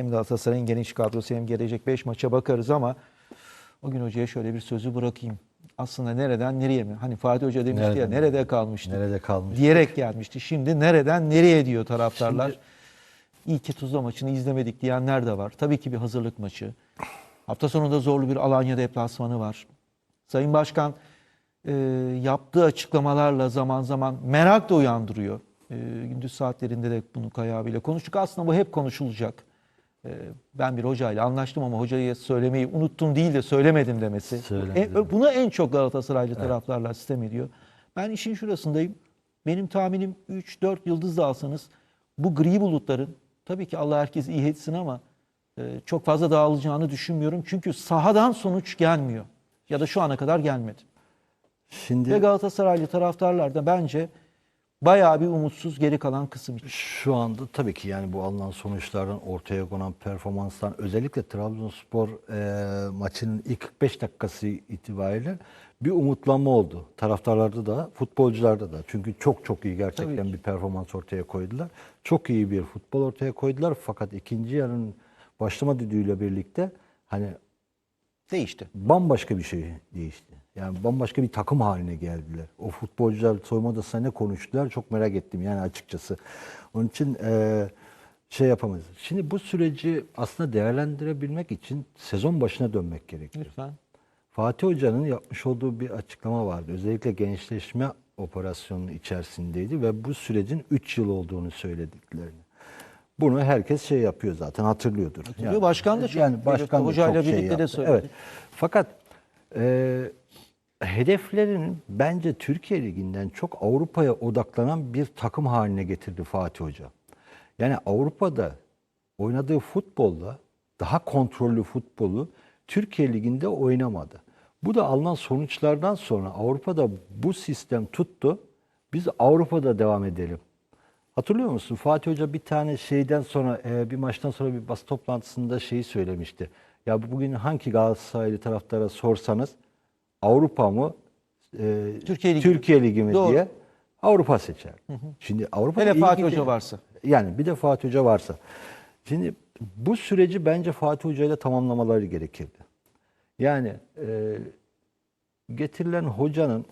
hem Galatasaray'ın geniş kadrosu hem gelecek 5 maça bakarız ama o gün hocaya şöyle bir sözü bırakayım. Aslında nereden nereye mi? Hani Fatih Hoca demişti ya Nereden nerede kalmıştı? Nerede kalmış? Diyerek gelmişti. Şimdi nereden nereye diyor taraftarlar. İyi ki Tuzla maçını izlemedik diyenler de var. Tabii ki bir hazırlık maçı. Hafta sonunda zorlu bir Alanya deplasmanı var. Sayın Başkan e, yaptığı açıklamalarla zaman zaman merak da uyandırıyor. E, gündüz saatlerinde de bunu Kaya abiyle konuştuk. Aslında bu hep konuşulacak. E, ben bir hocayla anlaştım ama hocaya söylemeyi unuttum değil de söylemedim demesi. Söylemedim. E, bunu en çok Galatasaraylı taraflarla sistem ediyor. Ben işin şurasındayım. Benim tahminim 3-4 yıldız da alsanız bu gri bulutların tabii ki Allah herkes iyi etsin ama e, çok fazla dağılacağını düşünmüyorum. Çünkü sahadan sonuç gelmiyor. Ya da şu ana kadar gelmedi. Şimdi Ve Galatasaraylı taraftarlar da bence bayağı bir umutsuz geri kalan kısım için. Şu anda tabii ki yani bu alınan sonuçlardan ortaya konan performanstan özellikle Trabzonspor e, maçının ilk 45 dakikası itibariyle bir umutlanma oldu. Taraftarlarda da, futbolcularda da. Çünkü çok çok iyi gerçekten bir performans ortaya koydular. Çok iyi bir futbol ortaya koydular. Fakat ikinci yarının başlama düdüğüyle birlikte hani Değişti. bambaşka bir şey değişti. Yani bambaşka bir takım haline geldiler. O futbolcular soyunma odasında ne konuştular çok merak ettim yani açıkçası. Onun için eee, şey yapamayız. Şimdi bu süreci aslında değerlendirebilmek için sezon başına dönmek gerekiyor. Lütfen. Fatih Hoca'nın yapmış olduğu bir açıklama vardı. Özellikle gençleşme operasyonunun içerisindeydi ve bu sürecin 3 yıl olduğunu söylediklerini. Bunu herkes şey yapıyor zaten hatırlıyordur. Hatırlıyor. Başkan da çok yani başkan da hocayla çok şey birlikte de söyledi. Evet. Fakat e, hedeflerinin bence Türkiye Ligi'nden çok Avrupa'ya odaklanan bir takım haline getirdi Fatih Hoca. Yani Avrupa'da oynadığı futbolla daha kontrollü futbolu Türkiye Ligi'nde oynamadı. Bu da alınan sonuçlardan sonra Avrupa'da bu sistem tuttu. Biz Avrupa'da devam edelim. Hatırlıyor musun? Fatih Hoca bir tane şeyden sonra e, bir maçtan sonra bir basın toplantısında şeyi söylemişti. Ya bugün hangi Galatasaraylı taraftara sorsanız Avrupa mı e, Türkiye Ligi mi? Türkiye Ligi mi Doğru. diye Avrupa seçer. Şimdi Avrupa Hele Fatih Hoca varsa. Yani bir de Fatih Hoca varsa. Şimdi bu süreci bence Fatih Hoca ile tamamlamaları gerekirdi. Yani e, getirilen hocanın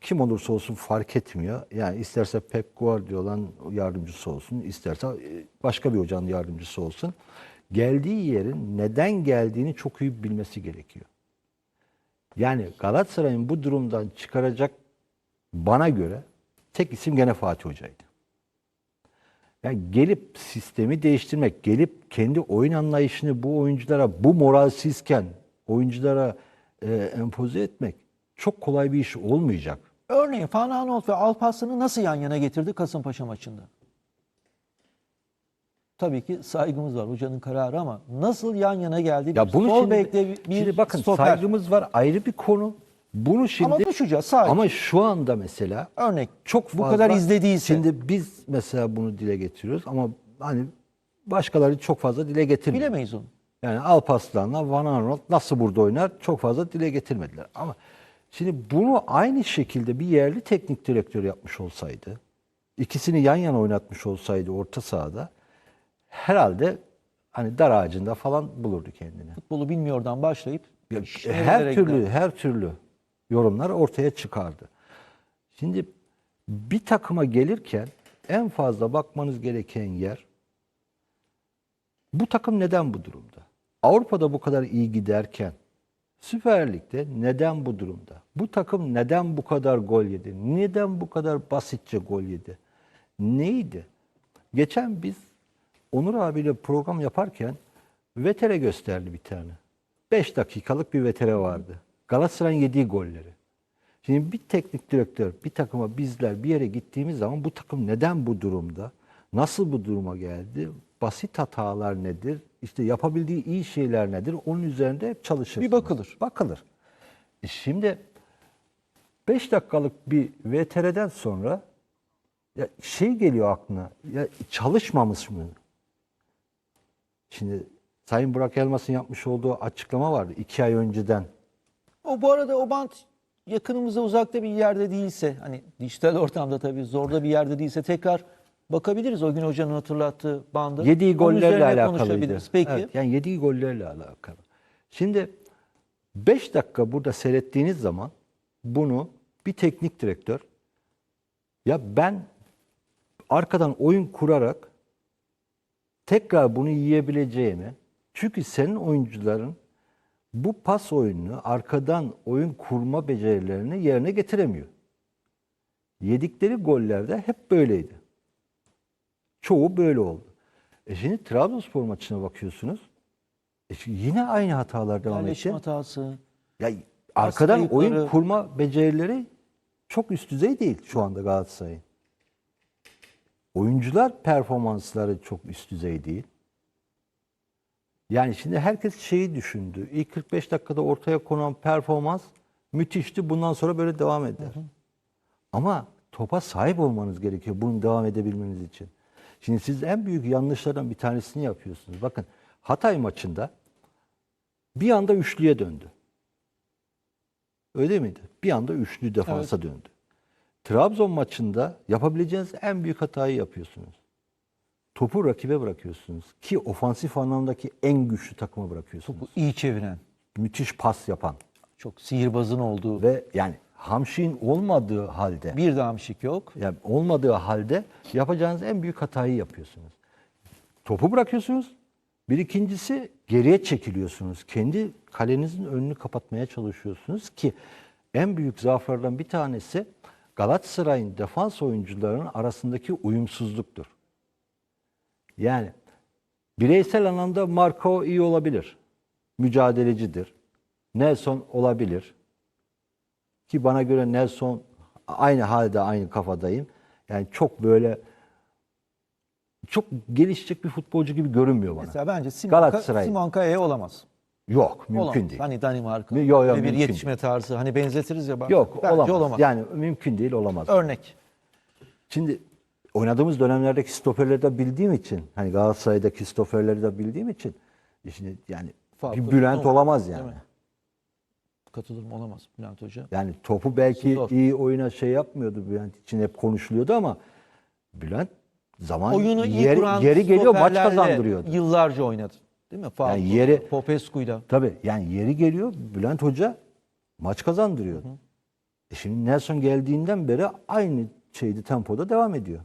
kim olursa olsun fark etmiyor. Yani isterse Pep Guardiola'nın yardımcısı olsun, isterse e, başka bir hocanın yardımcısı olsun. Geldiği yerin neden geldiğini çok iyi bilmesi gerekiyor. Yani Galatasaray'ın bu durumdan çıkaracak bana göre tek isim gene Fatih Hoca'ydı. Yani gelip sistemi değiştirmek, gelip kendi oyun anlayışını bu oyunculara, bu moralsizken oyunculara e, empoze etmek çok kolay bir iş olmayacak. Örneğin Van Aanholt ve Alparslan'ı nasıl yan yana getirdi Kasımpaşa maçında? Tabii ki saygımız var hocanın kararı ama nasıl yan yana geldi? Ya bunu sol şimdi, bir şimdi bakın stoper. saygımız var ayrı bir konu. Bunu şimdi Ama düşeceğiz saygı. ama şu anda mesela Örnek çok bu fazla, kadar izlediyse. Şimdi biz mesela bunu dile getiriyoruz ama hani başkaları çok fazla dile getirmiyor. bilemeyiz onu. Yani Alparslan'la Van Aanholt nasıl burada oynar çok fazla dile getirmediler. Ama şimdi bunu aynı şekilde bir yerli teknik direktör yapmış olsaydı, ikisini yan yana oynatmış olsaydı orta sahada herhalde hani dar ağacında falan bulurdu kendini. Futbolu bilmiyordan başlayıp Ya, her türlü her türlü yorumlar ortaya çıkardı. Şimdi bir takıma gelirken en fazla bakmanız gereken yer bu takım neden bu durumda? Avrupa'da bu kadar iyi giderken Süper Lig'de neden bu durumda? Bu takım neden bu kadar gol yedi? Neden bu kadar basitçe gol yedi? Neydi? Geçen biz Onur abiyle program yaparken vetere gösterdi bir tane. 5 dakikalık bir vetere vardı. Galatasaray'ın yediği golleri. Şimdi bir teknik direktör, bir takıma bizler bir yere gittiğimiz zaman bu takım neden bu durumda? Nasıl bu duruma geldi? Basit hatalar nedir? İşte yapabildiği iyi şeyler nedir? Onun üzerinde hep çalışır. Bir bakılır. Bakılır. E şimdi 5 dakikalık bir VTR'den sonra ya şey geliyor aklına. Ya çalışmamış mı? Şimdi Sayın Burak Elmas'ın yapmış olduğu açıklama vardı iki ay önceden. O bu arada o bant yakınımızda uzakta bir yerde değilse hani dijital ortamda tabii zorda bir yerde değilse tekrar bakabiliriz o gün hocanın hatırlattığı bandı. Yediği gollerle alakalıydı. Peki. Evet, yani yediği gollerle alakalı. Şimdi 5 dakika burada seyrettiğiniz zaman bunu bir teknik direktör ya ben arkadan oyun kurarak tekrar bunu yiyebileceğimi çünkü senin oyuncuların bu pas oyununu arkadan oyun kurma becerilerini yerine getiremiyor. Yedikleri gollerde hep böyleydi. Çoğu böyle oldu. E şimdi Trabzonspor maçına bakıyorsunuz. E yine aynı hatalar devam Yerleşim etti. hatası. Ya arkadan oyun kurma becerileri çok üst düzey değil şu anda Galatasaray'ın. Oyuncular performansları çok üst düzey değil. Yani şimdi herkes şeyi düşündü. İlk 45 dakikada ortaya konan performans müthişti. Bundan sonra böyle devam eder. Ama topa sahip olmanız gerekiyor bunun devam edebilmeniz için. Şimdi siz en büyük yanlışlardan bir tanesini yapıyorsunuz. Bakın Hatay maçında bir anda üçlüye döndü. Öyle miydi? Bir anda üçlü defansa döndü. Trabzon maçında yapabileceğiniz en büyük hatayı yapıyorsunuz. Topu rakibe bırakıyorsunuz. Ki ofansif anlamdaki en güçlü takıma bırakıyorsunuz. Bu iyi çeviren. Müthiş pas yapan. Çok sihirbazın olduğu. Ve yani Hamşik'in olmadığı halde Bir de hamşik yok. yani olmadığı halde yapacağınız en büyük hatayı yapıyorsunuz. Topu bırakıyorsunuz. Bir ikincisi geriye çekiliyorsunuz. Kendi kalenizin önünü kapatmaya çalışıyorsunuz ki en büyük zaaflardan bir tanesi Galatasaray'ın defans oyuncularının arasındaki uyumsuzluktur. Yani bireysel anlamda Marco iyi olabilir. Mücadelecidir. Nelson olabilir. Ki bana göre Nelson aynı halde aynı kafadayım. Yani çok böyle çok gelişecek bir futbolcu gibi görünmüyor bana. Mesela bence Simon, Galatasaray. Simon Kaya'ya olamaz. Yok, mümkün olamaz. değil. Hani Danimarka. Yok, yok, Böyle bir yetişme tarzı. Hani benzetiriz ya. bak. Yok, Bence olamaz. Yani mümkün değil, olamaz. Örnek. Şimdi oynadığımız dönemlerdeki stoperleri de bildiğim için, hani Galatasaray'daki stoperleri de bildiğim için şimdi yani Farklı bir Bülent olamaz değil yani. Katılırım olamaz Bülent Hoca. Yani topu belki Zor. iyi oyuna şey yapmıyordu Bülent için hep konuşuluyordu ama Bülent zaman Oyunu iyi yeri, geliyor maç kazandırıyordu. Yıllarca oynadı. Değil mi? Falco, Yani yeri- Popescu'yla. Tabii yani yeri geliyor Bülent Hoca maç kazandırıyordu. E şimdi Nelson geldiğinden beri aynı şeydi tempoda devam ediyor.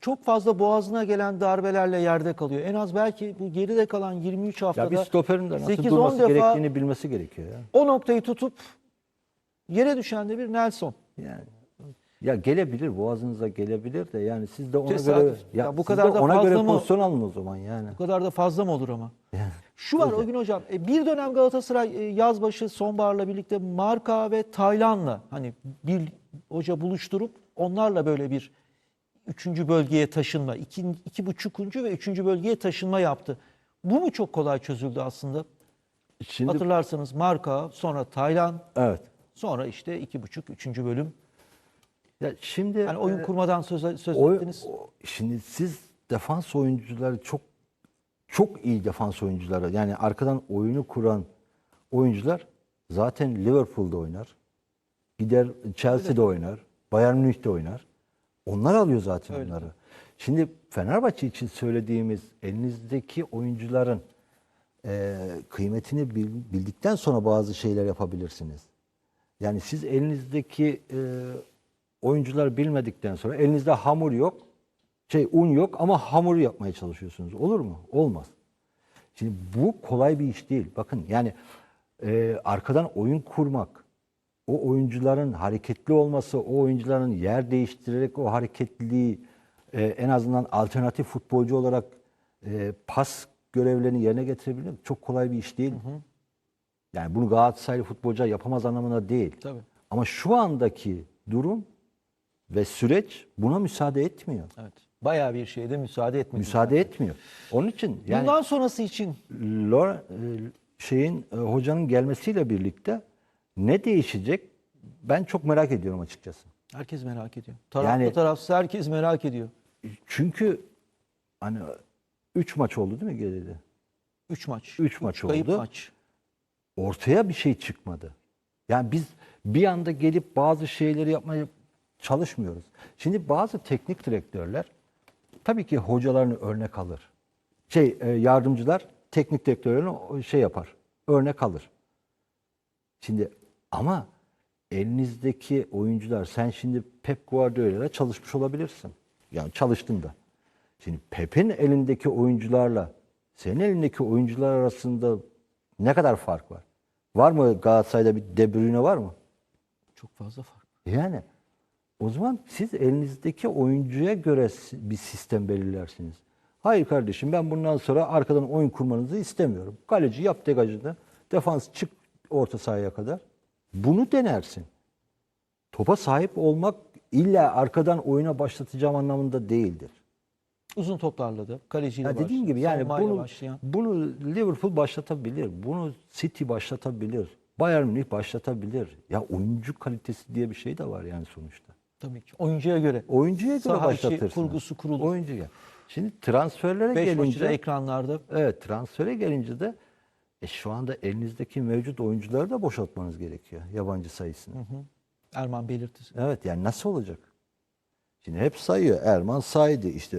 Çok fazla boğazına gelen darbelerle yerde kalıyor. En az belki bu geride kalan 23 haftada Ya bir stoperin de nasıl 8-10 durması defa gerektiğini bilmesi gerekiyor ya. o noktayı tutup yere düşen de bir Nelson. Yani ya gelebilir boğazınıza gelebilir de yani siz de ona Tesadüf. göre Ya bu siz kadar da ona fazla göre mı? pozisyon alın o zaman yani. Bu kadar da fazla mı olur ama? Şu var o gün hocam. e, Bir dönem Galatasaray e, yazbaşı sonbaharla birlikte Marka ve Taylan'la hani bir hoca buluşturup onlarla böyle bir üçüncü bölgeye taşınma, iki, iki buçukuncu ve üçüncü bölgeye taşınma yaptı. Bu mu çok kolay çözüldü aslında? Şimdi Hatırlarsanız Marka, sonra Taylan, evet. sonra işte iki buçuk, üçüncü bölüm. Ya şimdi Yani oyun e, kurmadan söz, söz Oy- ettiniz. o- şimdi siz defans oyuncuları çok çok iyi defans oyuncuları yani arkadan oyunu kuran oyuncular zaten Liverpool'da oynar. Gider Chelsea'de oynar. Bayern Münih'te oynar. Onlar alıyor zaten onları. Şimdi Fenerbahçe için söylediğimiz elinizdeki oyuncuların e, kıymetini bil- bildikten sonra bazı şeyler yapabilirsiniz. Yani siz elinizdeki e, oyuncular bilmedikten sonra elinizde hamur yok, şey un yok ama hamur yapmaya çalışıyorsunuz. Olur mu? Olmaz. Şimdi bu kolay bir iş değil. Bakın yani e, arkadan oyun kurmak, o oyuncuların hareketli olması, o oyuncuların yer değiştirerek o hareketliliği e, en azından alternatif futbolcu olarak e, pas görevlerini yerine getirebilmek çok kolay bir iş değil. Yani bunu Galatasaraylı futbolcular yapamaz anlamına değil. Tabii. Ama şu andaki durum ve süreç buna müsaade etmiyor. Evet. Bayağı bir şeyde müsaade etmedi. Müsaade etmiyor. Onun için yani Bundan sonrası için Lor- e, şeyin e, hocanın gelmesiyle birlikte ne değişecek? Ben çok merak ediyorum açıkçası. herkes merak ediyor. Taraflı Yani- tarafsız herkes merak ediyor. Çünkü hani 3 maç oldu değil mi geride? Üç maç. Üç maç kayıp oldu. maç. Ortaya bir şey çıkmadı. Yani biz bir anda gelip bazı şeyleri yapmaya çalışmıyoruz. Şimdi bazı teknik direktörler tabii ki hocalarını örnek alır. Şey e, yardımcılar teknik direktörlerini şey yapar. Örnek alır. Şimdi ama elinizdeki oyuncular sen şimdi Pep Guardiola'yla çalışmış olabilirsin. Yani çalıştın da. Şimdi Pep'in elindeki oyuncularla senin elindeki oyuncular arasında ne kadar fark var? Var mı Galatasaray'da bir De Bruyne var mı? Çok fazla fark. Yani o zaman siz elinizdeki oyuncuya göre bir sistem belirlersiniz. Hayır kardeşim ben bundan sonra arkadan oyun kurmanızı istemiyorum. Kaleci yap degajını, defans çık orta sahaya kadar. Bunu denersin. Topa sahip olmak illa arkadan oyuna başlatacağım anlamında değildir. Uzun toplarla da kaleciyle Ya dediğim gibi yani bunu, başlayan. bunu Liverpool başlatabilir. Bunu City başlatabilir. Bayern Münih başlatabilir. Ya oyuncu kalitesi diye bir şey de var yani sonuçta. Tabii ki. Oyuncuya göre. Oyuncuya göre Saha içi başlatırsınız. kurgusu kurulur. Oyuncuya. Şimdi transferlere 5 maçı da gelince ekranlarda. evet transfere gelince de e, şu anda elinizdeki mevcut oyuncuları da boşaltmanız gerekiyor yabancı sayısını. Erman belirtti. Evet yani nasıl olacak? Şimdi hep sayıyor. Erman saydı işte.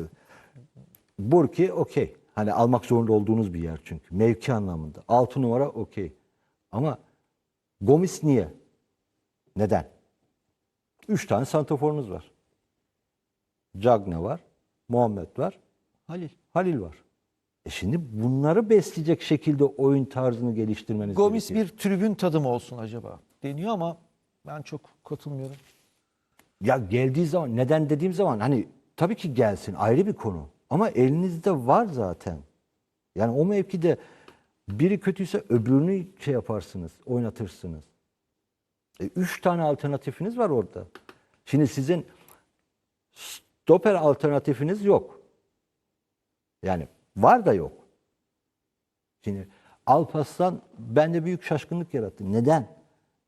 Burki okey. Hani almak zorunda olduğunuz bir yer çünkü. Mevki anlamında. 6 numara okey. Ama Gomis niye? Neden? 3 tane santraforunuz var. Cagne var. Muhammed var. Halil. Halil var. E şimdi bunları besleyecek şekilde oyun tarzını geliştirmeniz Gomis gerekiyor. bir tribün tadı mı olsun acaba? Deniyor ama ben çok katılmıyorum. Ya geldiği zaman neden dediğim zaman hani tabii ki gelsin ayrı bir konu. Ama elinizde var zaten. Yani o mevkide biri kötüyse öbürünü şey yaparsınız, oynatırsınız. E, üç tane alternatifiniz var orada. Şimdi sizin stoper alternatifiniz yok. Yani var da yok. Şimdi Alparslan bende büyük şaşkınlık yarattı. Neden?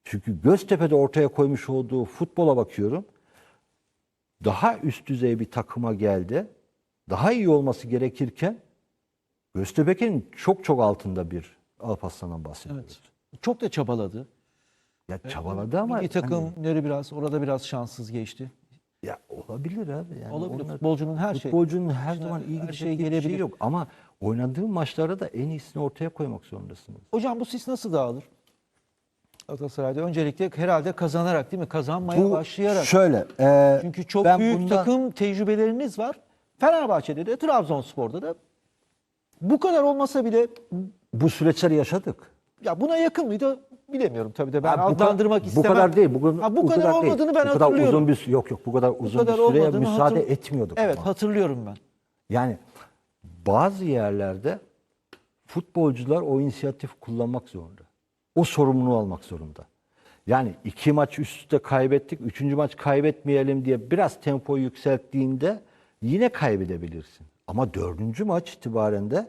Çünkü Göztepe'de ortaya koymuş olduğu futbola bakıyorum. Daha üst düzey bir takıma geldi. Daha iyi olması gerekirken Göztepe'nin çok çok altında bir Alparslan'dan bahsediyoruz. Evet. Çok da çabaladı. Ya çabaladı ama Bir takımları biraz orada biraz şanssız geçti. hani- ya olabilir abi. Yani Olabilir. onlar- Futbolcunun her şey. Futbolcunun her İşte zaman iyi her gidecek şey şey gelebilir. yok. Ama oynadığın maçlarda da en iyisini ortaya koymak zorundasınız. Hocam bu sis nasıl dağılır? Galatasaray'da öncelikle herhalde kazanarak değil mi? Kazanmaya başlayarak. Şöyle. e, Çünkü çok ben büyük bundan- takım tecrübeleriniz var. Fenerbahçe'de de Trabzonspor'da da bu kadar olmasa bile bu süreçleri yaşadık. ya buna yakın mıydı bilemiyorum tabii de ben Ha, bu adlandırmak bu istemem. kadar değil. Bu, Ha, bu kadar, değil. olmadığını ben bu kadar hatırlıyorum. uzun bir yok yok bu kadar uzun kadar bir süreye olmadığını müsaade hatır- etmiyorduk Evet ama. hatırlıyorum ben. Yani bazı yerlerde futbolcular o inisiyatif kullanmak zorunda. O sorumluluğu almak zorunda. Yani iki maç üst üste kaybettik, üçüncü maç kaybetmeyelim diye biraz tempoyu yükselttiğinde yine kaybedebilirsin. Ama dördüncü maç itibarende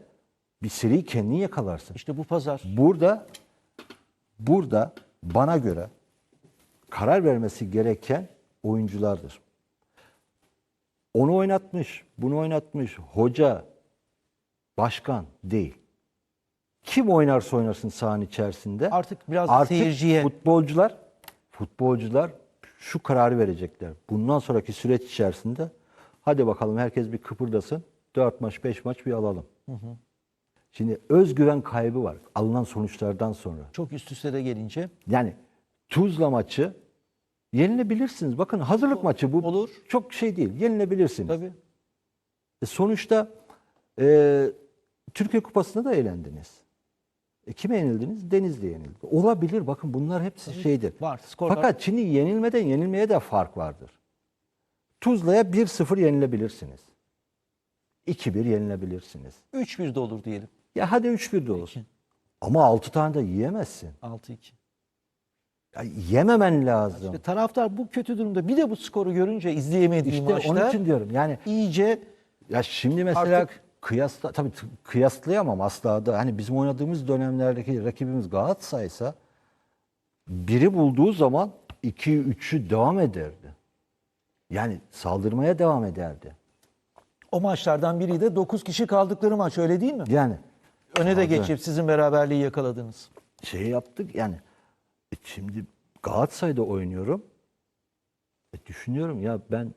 bir seri kendin yakalarsın. İşte bu pazar. Burada burada bana göre karar vermesi gereken oyunculardır. Onu oynatmış, bunu oynatmış. Hoca, başkan değil. Kim oynarsa oynasın sahanın içerisinde. Artık biraz artık seyirciye. futbolcular futbolcular şu kararı verecekler. Bundan sonraki süreç içerisinde hadi bakalım herkes bir kıpırdasın. 4 maç, 5 maç bir alalım. Şimdi özgüven kaybı var alınan sonuçlardan sonra. Çok üst üste de gelince Yani Tuzla maçı yenilebilirsiniz. Bakın hazırlık maçı bu Olur. çok şey değil. Yenilebilirsiniz. tabii E sonuçta e, Türkiye Kupası'nda da eğlendiniz. E, kime yenildiniz? Denizli'ye yenildi. Olabilir. Bakın bunlar hepsi şeydir. var. Skorlar Fakat şimdi yenilmeden yenilmeye de fark vardır. Tuzla'ya 1-0 yenilebilirsiniz. 2-1 yenilebilirsiniz. 3-1 de olur diyelim. Ya hadi 3-1 de olsun. Ama 6 tane de yiyemezsin. 6-2. Ya yememen lazım. İşte taraftar bu kötü durumda bir de bu skoru görünce izleyemediği İşte maçta onun için diyorum. Yani iyice ya şimdi mesela Artık- kıyasla tabii kıyaslayamam asla da. Hani bizim oynadığımız dönemlerdeki rakibimiz Galatasaray'sa biri bulduğu zaman 2 3'ü devam ederdi. Yani saldırmaya devam ederdi. o maçlardan biri de 9 kişi kaldıkları maç öyle değil mi? Yani Öne de geçip sizin beraberliği yakaladınız. şey yaptık yani e şimdi Galatasaray'da oynuyorum. E düşünüyorum ya ben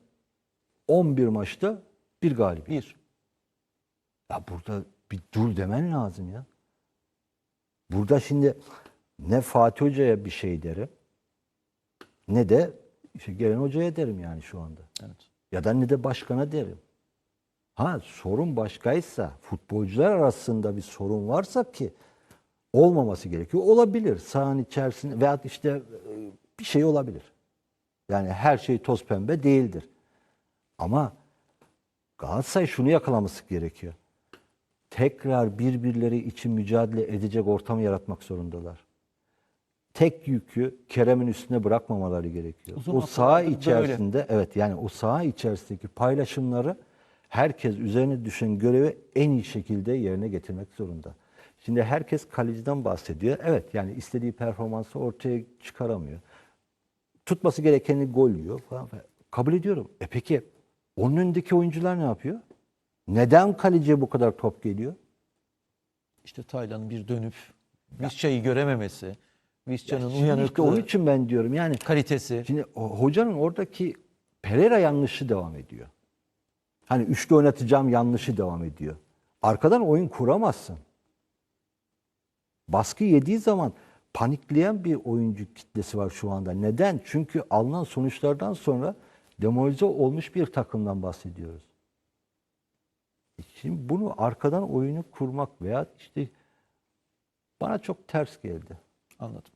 11 maçta Bir galibiyet. Bir. Ya burada bir dur demen lazım ya. Burada şimdi ne Fatih Hoca'ya bir şey derim ne de işte gelen hocaya derim yani şu anda. Evet. Ya da ne de başkana derim. Ha sorun başkaysa, futbolcular arasında bir sorun varsa ki olmaması gerekiyor. Olabilir. Sahanın içerisinde veya işte e, bir şey olabilir. Yani her şey toz pembe değildir. Ama Galatasaray şunu yakalaması gerekiyor. Tekrar birbirleri için mücadele edecek ortamı yaratmak zorundalar. Tek yükü Kerem'in üstüne bırakmamaları gerekiyor. Uzun o saha içerisinde evet yani o saha içerisindeki paylaşımları herkes üzerine düşen görevi en iyi şekilde yerine getirmek zorunda. Şimdi herkes kaleciden bahsediyor. Evet yani istediği performansı ortaya çıkaramıyor. Tutması gerekeni gol yiyor falan. Kabul ediyorum. E peki onun önündeki oyuncular ne yapıyor? Neden kaleciye bu kadar top geliyor? İşte Taylan'ın bir dönüp Visca'yı görememesi, Visca'nın uyanıklığı, işte onun için ben diyorum yani kalitesi. Şimdi hocanın oradaki Pereira yanlışı devam ediyor. Hani üçlü oynatacağım yanlışı devam ediyor. Arkadan oyun kuramazsın. Baskı yediği zaman panikleyen bir oyuncu kitlesi var şu anda. Neden? Çünkü alınan sonuçlardan sonra demoralize olmuş bir takımdan bahsediyoruz. E Şimdi bunu arkadan oyunu kurmak veya işte bana çok ters geldi. Anladım.